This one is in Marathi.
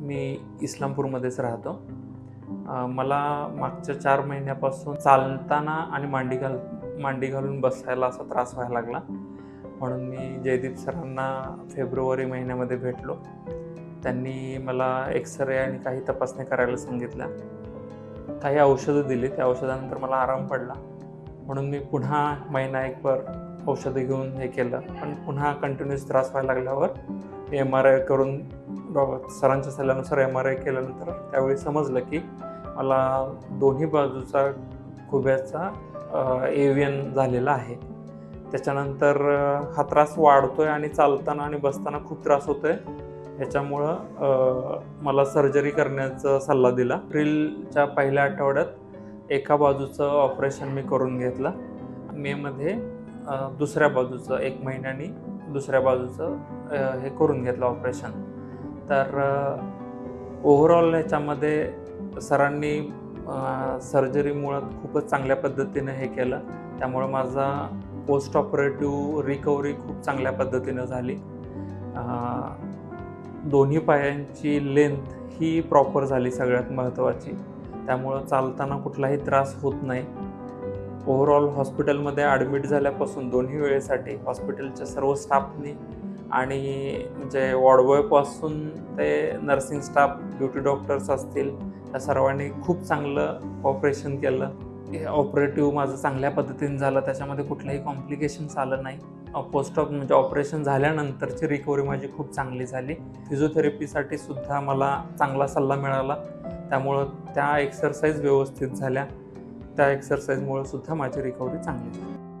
मी इस्लामपूरमध्येच राहतो. मला मागच्या चार महिन्यापासून चालताना आणि मांडी घाल मांडी घालून बसायला असा त्रास व्हायला लागला. म्हणून मी जयदीप सरांना फेब्रुवारी महिन्यामध्ये भेटलो. त्यांनी मला एक्सरे आणि काही तपासण्या करायला सांगितल्या. काही औषधं दिली त्या औषधानंतर मला आराम पडला. म्हणून मी पुन्हा महिना एकभर औषधं घेऊन हे केलं. पण पुन्हा कंटिन्युअस त्रास व्हायला लागल्यावर एम आर आय करून डॉ- सरांच्या सल्ल्यानुसार एम आर आय केल्यानंतर त्यावेळी समजलं की मला दोन्ही बाजूचा खुब्याचा एव्हियन झालेला आहे. त्याच्यानंतर हा त्रास वाढतो आहे आणि चालताना आणि बसताना खूप त्रास होतोय. याच्यामुळं मला सर्जरी करण्याचा सल्ला दिला. एप्रिलच्या पहिल्या आठवड्यात एका बाजूचं ऑपरेशन मी करून घेतलं. मेमध्ये दुसऱ्या बाजूचं एक महिन्यानी दुसऱ्या बाजूचं हे करून घेतलं ऑपरेशन. तर ओव्हरऑल ह्याच्यामध्ये सरांनी सर्जरीमुळं खूपच चांगल्या पद्धतीनं हे केलं. त्यामुळं माझा पोस्ट ऑपरेटिव्ह रिकव्हरी खूप चांगल्या पद्धतीनं झाली. दोन्ही पायांची लेंथ ही प्रॉपर झाली सगळ्यात महत्त्वाची त्यामुळं चालताना कुठलाही त्रास होत नाही. ओव्हरऑल हॉस्पिटलमध्ये ॲडमिट झाल्यापासून दोन्ही वेळेसाठी हॉस्पिटलच्या सर्व स्टाफनी आणि म्हणजे वॉर्डबॉयपासून ते नर्सिंग स्टाफ ड्युटी डॉक्टर्स असतील या सर्वांनी खूप चांगलं ऑपरेशन केलं. हे ऑपरेटिव्ह माझं चांगल्या पद्धतीने झालं त्याच्यामध्ये कुठलंही कॉम्प्लिकेशन्स आलं नाही. पोस्ट ऑप म्हणजे ऑपरेशन झाल्यानंतरची रिकव्हरी माझी खूप चांगली झाली. फिजिओथेरपीसाठी सुद्धा मला चांगला सल्ला मिळाला. त्यामुळं त्या एक्सरसाइज व्यवस्थित झाल्या. त्या एक्सरसाइजमुळे सुद्धा माझी रिकव्हरी चांगली झाली.